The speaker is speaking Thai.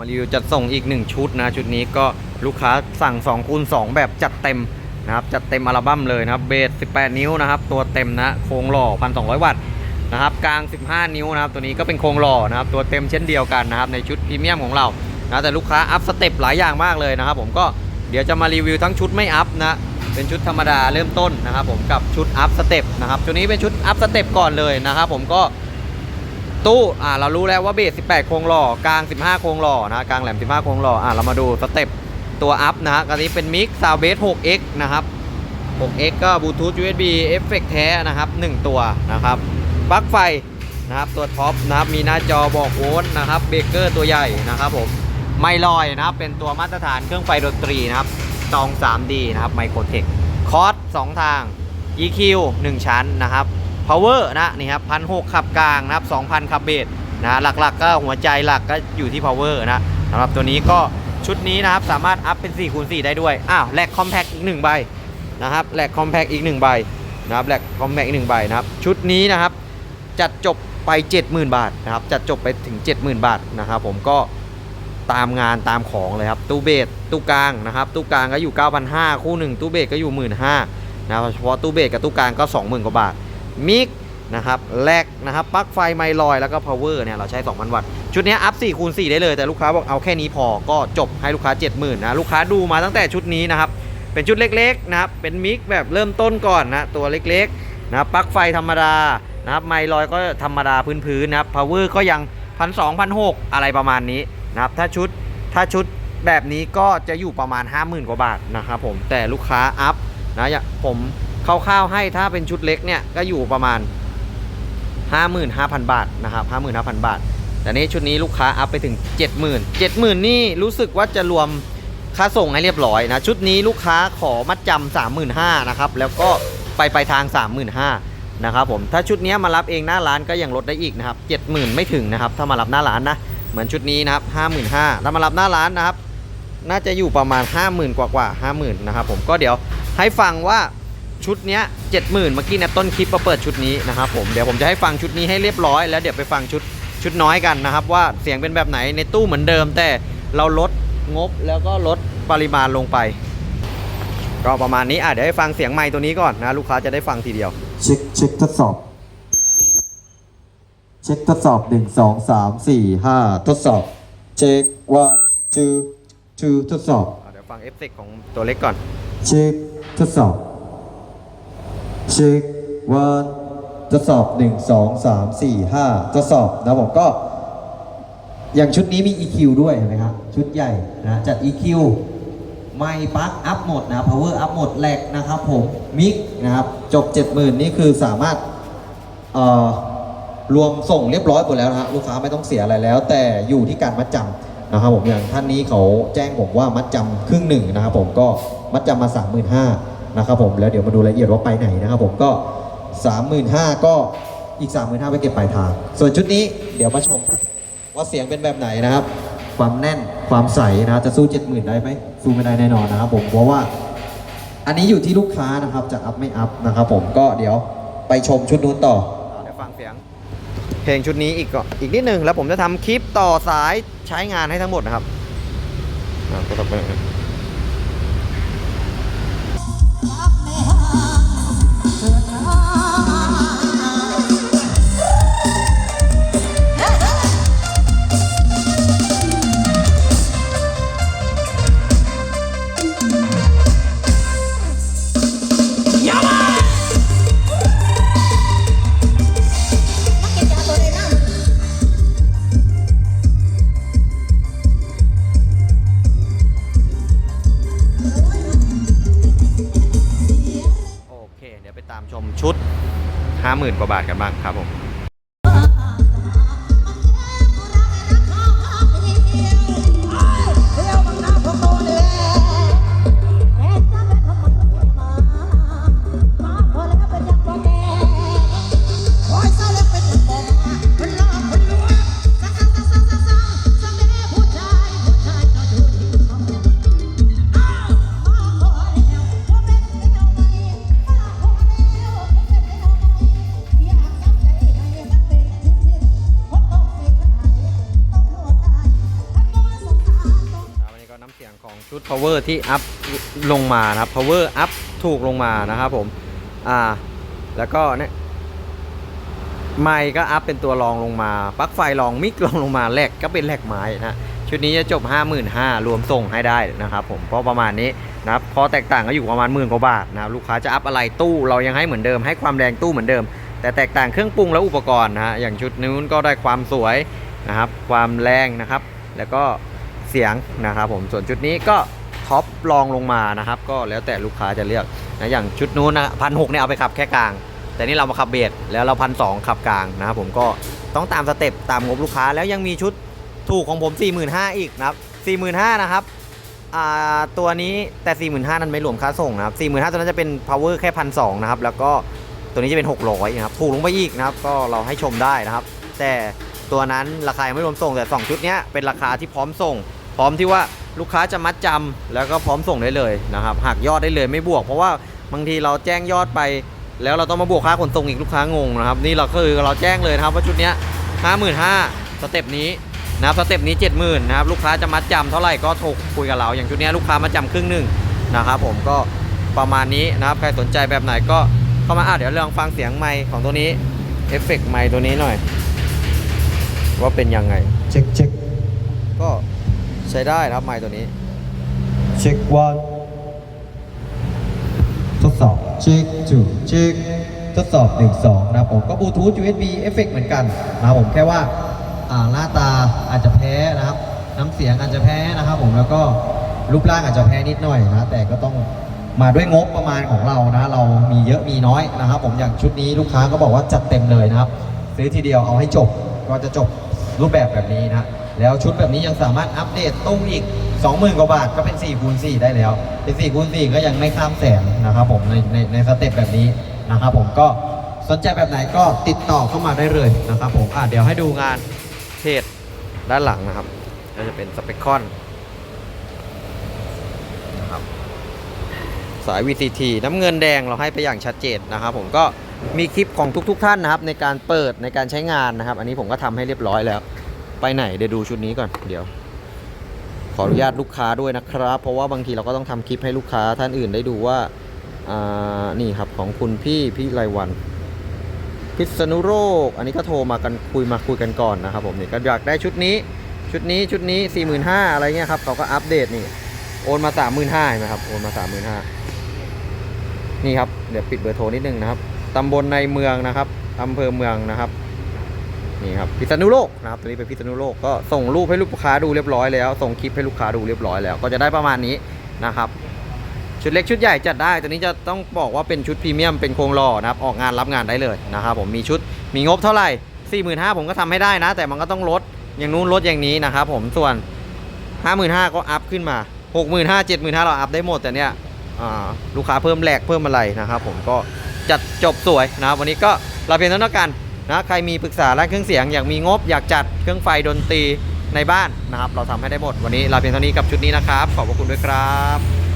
มารีวิวจัดส่งอีก 1 ชุดนะ ชุดนี้ก็ลูกค้าสั่ง2คูณ2แบบจัดเต็มนะครับ จัดเต็มอัลบั้มเลยนะครับ เบส 18 นิ้วนะครับ ตัวเต็มนะ โครงหล่อ 1,200 วัตต์นะครับ กลาง 15 นิ้วนะครับ ตัวนี้ก็เป็นโครงหล่อนะครับ ตัวเต็มเช่นเดียวกันนะครับ ในชุดพรีเมียมของเรา นะแต่ลูกค้าอัพสเต็ปหลายอย่างมากเลยนะครับ ผมก็เดี๋ยวจะมารีวิวทั้งชุดไม่อัพนะ เป็นชุดธรรมดาเริ่มต้นนะครับ ผมกับชุดอัพสเต็ปนะครับ ชุดนี้เป็นชุดอัพสเต็ปก่อนเลยนะครับ ผมก็ ตู้อ่าเรารู้แล้วว่าเบส 18 โครงหล่อกลาง 15 โครงหล่อนะกลางแหลม 15 โครงหล่ออ่าเรามาดูสเต็ปตัวอัพนะฮะอันนี้เป็นมิกซาวเบส 6x นะครับ 6x ก็บลูทูธ USB เอฟเฟกแท้นะครับ 1 ตัวนะครับปลั๊กไฟนะครับตัวท็อปนะครับมีหน้าจอบอกโวลต์นะครับเบรกเกอร์ตัวใหญ่นะครับผมไม่ลอยนะครับเป็นตัวมาตรฐานเครื่องไฟดนตรีนะครับตอง 3D นะครับไมโครเทคคอร์ส2ทาง EQ 1 ชั้นนะครับ power นะนี่ครับพันหขับกลางนะครับ2,000 ขับเบสนะหลักๆก็หัวใจหลักก็อยู่ที่ power นะสำหรับตัวนี้ก็ชุดนี้นะครับสามารถอัพเป็น4คูณ4ได้ด้วยอ้าวแลกคอมแพคอีก1ใบนะครับแลกคอมแพคอีก1ใบนะครับแลกคอมแพคอีก1ใบนะครับชุดนี้นะครับจัดจบไป 70,000 บาทนะครับจัดจบไปถึง 70,000 บาทนะครับผมก็ตามงานตามของเลยครับตู้เบสตู้กลางนะครับตู้กลางก็อยู่ 9,500 คู่หนึ่งตู้เบสก็อยู่ 15,000นะครับเฉพาะตู้เบสกับตู้กลางก็ 20,000 กว่าบาท มิกนะครับแลกนะครับปลั๊กไฟไมลอยแล้วก็ power เนี่ยเราใช้ 2,000 วัตต์ ชุดนี้อัพ 4 คูณ 4 ได้เลย แต่ลูกค้าบอกเอาแค่นี้พอก็จบให้ลูกค้า 70,000นะลูกค้าดูมาตั้งแต่ชุดนี้นะครับ เป็นชุดเล็กๆนะครับเป็นมิกแบบเริ่มต้นก่อนนะ ตัวเล็กๆนะปลั๊กไฟธรรมดานะครับไมลอยก็ธรรมดาพื้นๆนะครับ power ก็ยังพันสองพันหกอะไรประมาณนี้นะครับถ้าชุดถ้าชุดแบบนี้ก็จะอยู่ประมาณ 50,000 กว่าบาทนะครับผมแต่ลูกค้าอัพนะอย่าผม คร่าวๆให้ถ้าเป็นชุดเล็กเนี่ยก็อยู่ประมาณ 55,000 บาทนะครับ55,000 บาท แต่นี้ชุดนี้ลูกค้าอัพไปถึง 70,000 70,000 นี่รู้สึกว่าจะรวมค่าส่งให้เรียบร้อยนะ ชุดนี้ลูกค้าขอมัดจำ35,000นะครับแล้วก็ไปไปทาง 35,000นะครับผมถ้าชุดนี้มารับเองหน้าร้านก็ยังลดได้อีกนะครับ70,000 ไม่ถึงนะครับถ้ามารับหน้าร้านนะเหมือนชุดนี้นะครับ55,000ถ้ามารับหน้าร้านนะครับน่าจะอยู่ประมาณ 50,000 กว่ากว่า50,000นะครับผมก็เดี๋ยวให้ฟังว่า ชุดเนี้ยเจ็ดหมื่นเมื่อกี้เนยต้นคลิปมาเปิดชุดนี้นะครับผมเดี๋ยวผมจะให้ฟังชุดนี้ให้เรียบร้อยแล้วเดี๋ยวไปฟังชุดชุดน้อยกันนะครับ ว่าเสียงเป็นแบบไหนในตู้เหมือนเดิม แต่เราลดงบแล้วก็ลดปริมาณลงไป ก็ประมาณนี้อะเดี๋ยวให้ฟังเสียงไมค์ตัวนี้ก่อนนะลูกค้าจะได้ฟังทีเดียว เช็คเช็คทดสอบ เช็คทดสอบหนึ่งสองสามสี่ห้าทดสอบ เช็ค one two two ทดสอบอะเดี๋ยวฟังเอฟเฟกต์ของตัวเล็กก่อน เช็คทดสอบ เช็ค one ทดสอบหนึ่งสองสามสี่ห้าทดสอบนะผมก็ อย่างชุดนี้มี EQ ด้วยเห็นไหมครับ ชุดใหญ่นะจัด EQ ไม่ปลั๊กอัพหมดนะ power อัพหมดแหลกนะครับผมมิกนะครับ จบ 70,000 นี่คือสามารถเอ่อรวมส่งเรียบร้อยหมดแล้วนะฮะลูกค้าไม่ต้องเสียอะไรแล้ว แต่อยู่ที่การมัดจำนะครับผมอย่างท่านนี้เขาแจ้งผมว่ามัดจำครึ่งหนึ่งนะครับผมก็มัดจำมา 35,000 นะครับผมแล้วเดี๋ยวมาดูรายละเอียดว่าไปไหนนะครับผมก็ 35,000ก็อีก 35,000ไปเก็บปลายทาง ส่วนชุดนี้เดี๋ยวมาชมว่าเสียงเป็นแบบไหนนะครับ ความแน่นความใสนะจะสู้ 70,000 ได้ไหมสู้ไม่ได้แน่นอนนะครับผมเพราะว่า อันนี้อยู่ที่ลูกค้านะครับจะอัพไม่อัพนะครับผมก็เดี๋ยวไปชมชุดนู้นต่อเดี๋ยวฟังเสียงเพลงชุดนี้อีกก่อนอีกนิดนึงแล้วผมจะทำคลิปต่อสายใช้งานให้ทั้งหมดนะครับ เค เดี๋ยวไปตามชมชุด 50,000 กว่าบาทกันบ้างครับผม ชุด power ที่อัพลงมานะครับ power อัพถูกลงมานะครับผมอ่าแล้วก็เนี่ยไมค์ก็อัพเป็นตัวรองลงมาปลั๊กไฟรองมิกรองลงมาแหลกก็เป็นแหลกไม้นะชุดนี้จะจบ 55,000รวมส่งให้ได้นะครับผมเพราะประมาณนี้นะครับพอแตกต่างก็อยู่ประมาณหมื่นกว่าบาทนะครับลูกค้าจะอัพอะไรตู้เรายังให้เหมือนเดิมให้ความแรงตู้เหมือนเดิม แต่แตกต่างเครื่องปรุงและอุปกรณ์นะฮะอย่างชุดนู้นก็ได้ความสวยนะครับความแรงนะครับ แล้วก็ เสียงนะครับผมส่วนชุดนี้ก็ท็อปรองลงมานะครับ ก็แล้วแต่ลูกค้าจะเลือกนะอย่างชุดนู้นนะพันหเนี่ยเอาไปขับแค่กลาง แต่นี่เรามาขับเบสแล้วเราพันสขับกลางนะครับผมก็ต้องตามสเต็ปตามงบลูกค้าแล้วยังมีชุดถูกของผม 45,000อีกนะครับ45,000นะครับอ่าตัวนี้แต่ 45,000นั้นไม่รวมค่าส่งนะครับ45,000ตัวนั้นจะเป็น power แค่พันสนะครับ แล้วก็ตัวนี้จะเป็น 600นะครับถูกลงไปอีกนะครับ ก็เราให้ชมได้นะครับ แต่ตัวนั้นราคายังไม่รวมส่งแต่ 2 ชุดเนี้ยเป็นราคาที่พร้อมส่ง พร้อมที่ว่าลูกค้าจะมัดจำแล้วก็พร้อมส่งได้เลยนะครับหักยอดได้เลยไม่บวก เพราะว่าบางทีเราแจ้งยอดไป แล้วเราต้องมาบวกค่าขนส่งอีกลูกค้างงนะครับนี่เราคือเราแจ้งเลยนะครับว่าชุดเนี้ยห้าหมื่นห้าสเต็ปนี้นะครับสเต็ปนี้เจ็ดหมื่นนะครับลูกค้าจะมัดจำเท่าไหร่ก็โทรคุยกับเรา อย่างชุดเนี้ยลูกค้ามัดจำครึ่งหนึ่งนะครับผมก็ประมาณนี้นะครับใครสนใจแบบไหนก็เข้ามาอะเดี๋ยวลองฟังเสียงไมค์ของตัวนี้เอฟเฟกต์ไมค์ตัวนี้หน่อย ว่าเป็นยังไง เช็คเช็คก็ ใช้ได้นะครับไมค์ตัวนี้ เช็ควันทดสอบเช็คจูเช็คทดสอบ 1 2 นะครับผมก็บลูทูธ USB เอฟเฟกเหมือนกันนะผมแค่ว่าอ่าหน้าตาอาจจะแพ้นะครับ น้ำเสียงอาจจะแพ้นะครับผมแล้วก็รูปร่างอาจจะแพ้นิดหน่อยนะแต่ก็ต้องมาด้วยงบประมาณของเรานะ เรามีเยอะมีน้อยนะครับ ผมอย่างชุดนี้ลูกค้าก็บอกว่าจัดเต็มเลยนะครับ ซื้อทีเดียวเอาให้จบก็จะจบรูปแบบแบบนี้นะ แล้วชุดแบบนี้ยังสามารถอัปเดตตู้อีก 20,000 กว่าบาทก็เป็น4คูณ4ได้แล้ว เป็น4คูณ4ก็ยังไม่ข้ามแสนนะครับผมในในในสเต็ปแบบนี้นะครับผมก็สนใจแบบไหนก็ติดต่อเข้ามาได้เลยนะครับผมอะเดี๋ยวให้ดูงานเพจด้านหลังนะครับก็จะเป็นสเปคคอนนะครับสาย VCT น้ำเงินแดงเราให้ไปอย่างชัดเจนนะครับผมก็มีคลิปของทุกๆทท่านนะครับในการเปิดในการใช้งานนะครับ อันนี้ผมก็ทำให้เรียบร้อยแล้ว ไปไหนเดี๋ยวดูชุดนี้ก่อนเดี๋ยว ขออนุญาตลูกค้าด้วยนะครับ เพราะว่าบางทีเราก็ต้องทำคลิปให้ลูกค้าท่านอื่นได้ดูว่าอ่านี่ครับของคุณพี่พี่ไรวัน พิษณุโลกอันนี้ก็โทรมากันคุยมาคุยกันก่อนนะครับผมนี่ก็อยากได้ชุดนี้ชุดนี้ชุดนี้4 5 0 0 0อะไรเงี้ยครับเขาก็อัปเดตนี่โอนมา35,000เห็นไหมครับโอนมา35,000นี่ครับเดี๋ยวปิดเบอร์โทรนิดนึงนะครับตำบลในเมืองนะครับอำเภอเมืองนะครับ นี่ครับพิษณุโลกนะครับตัวนี้เป็นพิษณุโลกก็ส่งรูปให้ลูกค้าดูเรียบร้อยแล้วส่งคลิปให้ลูกค้าดูเรียบร้อยแล้ว ก็จะได้ประมาณนี้นะครับชุดเล็กชุดใหญ่จัดได้ตัวนี้จะต้องบอกว่าเป็นชุดพรีเมียมเป็นโครงหล่อนะครับออกงานรับงานได้เลยนะครับผมมีชุดมีงบเท่าไหร่ 45,000ผมก็ทำให้ได้นะ แต่มันก็ต้องลดอย่างนู้นลดอย่างนี้นะครับผมส่วน 55,000ก็อัพขึ้นมา 65,000 75,000เราอัพได้หมดแต่เนี้ยลูกค้าเพิ่มแหลกเพิ่มอะไรนะครับผมก็จัดจบสวยนะครับวันนี้ก็เราเพียงเท่านั้นกัน นะใครมีปรึกษาร้านเครื่องเสียงอยากมีงบอยากจัดเครื่องไฟดนตรีในบ้านนะครับ เราทำให้ได้หมดวันนี้เราเพียงเท่านี้กับชุดนี้นะครับ ขอบพระคุณด้วยครับ